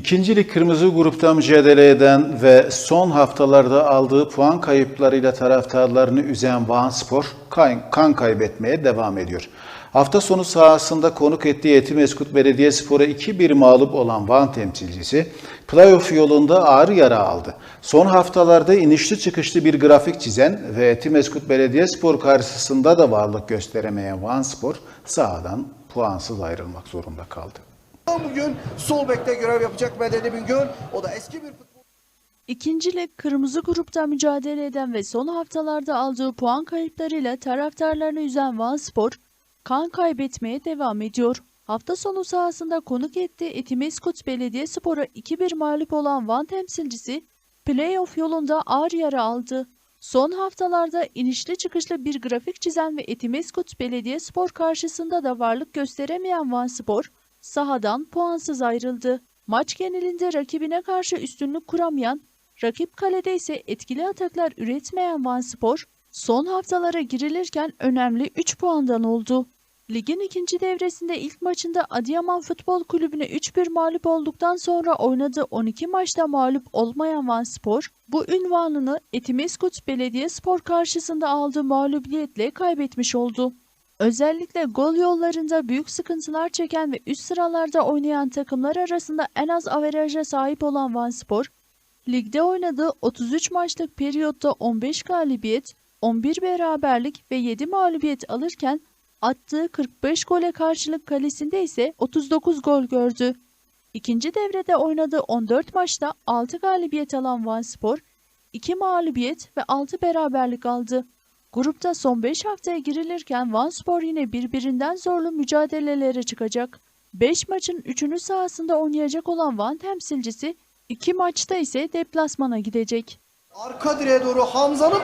İkincilik kırmızı grupta mücadele eden ve son haftalarda aldığı puan kayıplarıyla taraftarlarını üzen Van Spor kan, kaybetmeye devam ediyor. Hafta sonu sahasında konuk ettiği Etimeskut Belediyespor'a 2-1 mağlup olan Van temsilcisi playoff yolunda ağır yara aldı. Son haftalarda inişli çıkışlı bir grafik çizen ve Etimeskut Belediyespor karşısında da varlık gösteremeyen Van Spor sahadan puansız ayrılmak zorunda kaldı. Bugün sol bekte görev yapacak Medeni Bingöl. O da eski bir. İkinci lig kırmızı grupta mücadele eden ve son haftalarda aldığı puan kayıplarıyla taraftarlarını üzen Vanspor, kan kaybetmeye devam ediyor. Hafta sonu sahasında konuk ettiği Etimeskut Belediyespor'a 2-1 mağlup olan Van temsilcisi, playoff yolunda ağır yara aldı. Son haftalarda inişli çıkışlı bir grafik çizen ve Etimeskut Belediyespor karşısında da varlık gösteremeyen Vanspor, sahadan puansız ayrıldı. Maç genelinde rakibine karşı üstünlük kuramayan, rakip kalede ise etkili ataklar üretmeyen Vanspor, son haftalara girilirken önemli 3 puandan oldu. Ligin ikinci devresinde ilk maçında Adıyaman Futbol Kulübü'ne 3-1 mağlup olduktan sonra oynadığı 12 maçta mağlup olmayan Vanspor, bu ünvanını Etimeskut Belediyespor karşısında aldığı mağlubiyetle kaybetmiş oldu. Özellikle gol yollarında büyük sıkıntılar çeken ve üst sıralarda oynayan takımlar arasında en az averaja sahip olan Vanspor, ligde oynadığı 33 maçlık periyotta 15 galibiyet, 11 beraberlik ve 7 mağlubiyet alırken attığı 45 gole karşılık kalesinde ise 39 gol gördü. İkinci devrede oynadığı 14 maçta 6 galibiyet alan Vanspor, 2 mağlubiyet ve 6 beraberlik aldı. Grupta son 5 haftaya girilirken Vanspor yine birbirinden zorlu mücadelelere çıkacak. 5 maçın 3'ünü sahasında oynayacak olan Van temsilcisi 2 maçta ise deplasmana gidecek. Arka direğe doğru Hamza'nın